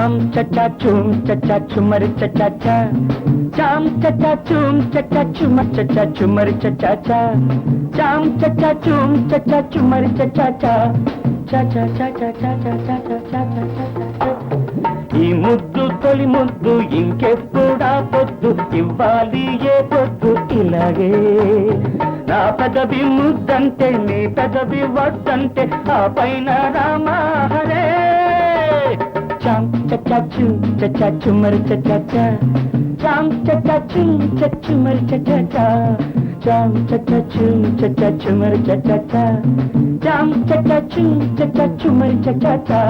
చాం చచ్చా చూం చచ్చా చుమరి చచ్చా చాం చచ్చా చూం చచ్చా చుమర్ చచ్చా చుమరి చచ్చా చాం చచ్చా చూం చచ్చా చుమరి చచ్చా ఈ ముద్దు తొలి ముద్దు ఇంకెప్పుడా పొద్దు ఇవ్వాలి ఏ పొద్దు ఇలాగే నా పెదవి ముద్దంటే నీ పెదవి వద్దంటే ఆ పైన రామారే चाम चचा चू चचा चुमर चचा चा चाम चचा चू चचुमर चचा चा चाम चचा चू चचा चुमर चचा चा चाम चचा चू चचा चुमर चचा चा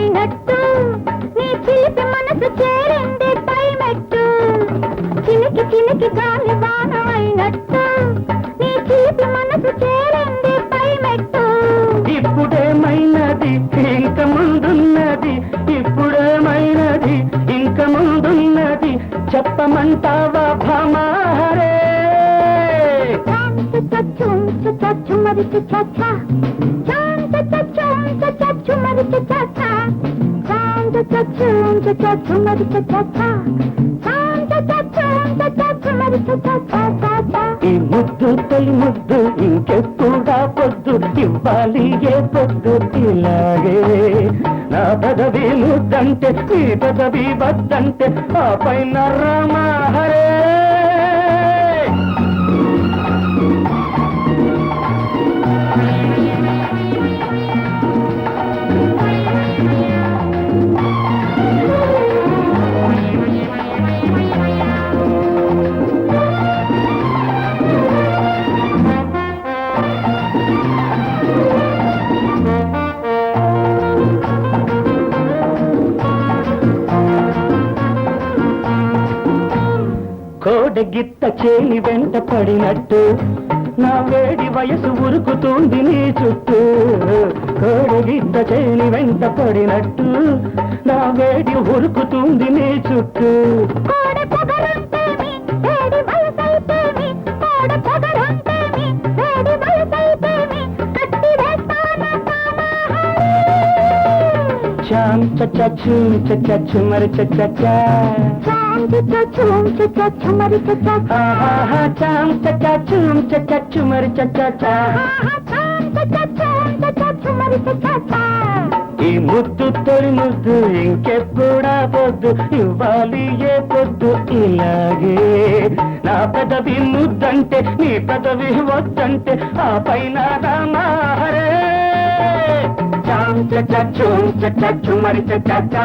పైనట్టు నీ చిలిపి మనసు చేరింది పైమెట్టు. చిలికి చిలికి గాలి వాన అయినట్టు నీ చిలిపి మనసు చేరింది పైమెట్టు. ఇప్పుడేమైనది? ఇంక ముందున్నది. ఇప్పుడేమైనది? ఇంక ముందున్నది. చెప్పమంటావా భామారే చచ్చుం చచ్చు మరి చచ్చా. చచ్చు మరి చచ్చా చచ్చు. మరి చచ్చా మరిచి చచ్చా. ఈ ముద్దు తొలి ముద్దు ఇంకెప్పుడా పొద్దు? ఇవ్వాలి ఏ పొద్దు? ఇలాగే. నా పదవి ముద్దంటే ఈ పదవి వద్దంటే ఆ పైన రామాహరే కోడగిత్త చేయి వెంట పడినట్టు నా వేడి వయసు ఉరుకుతుంది నీ చుట్టూ. కోడగిత్త చేయి వెంట పడినట్టు నా వేడి ఉరుకుతుంది నీ చుట్టూ. చాం చచ్చు చచ్చు మరి చచ్చా చాంది చచ్చూం చచ్చ మరి చచ్చ ఆహా చాం చచ్చు చచ్చు మరి చచ్చా చాం చచ్చూం చచ్చ మరి చచ్చ ఈ ముద్దు తొలి ముద్దు ఇంకెప్పుడా పొద్దు? ఇవ్వాలి ఏ పొద్దు? ఇలాగే. నా పెదవి ముద్దంటే నీ పెదవి వద్దంటే ఆ పైన చాం చచ్చు చచ్చు మరి చచ్చా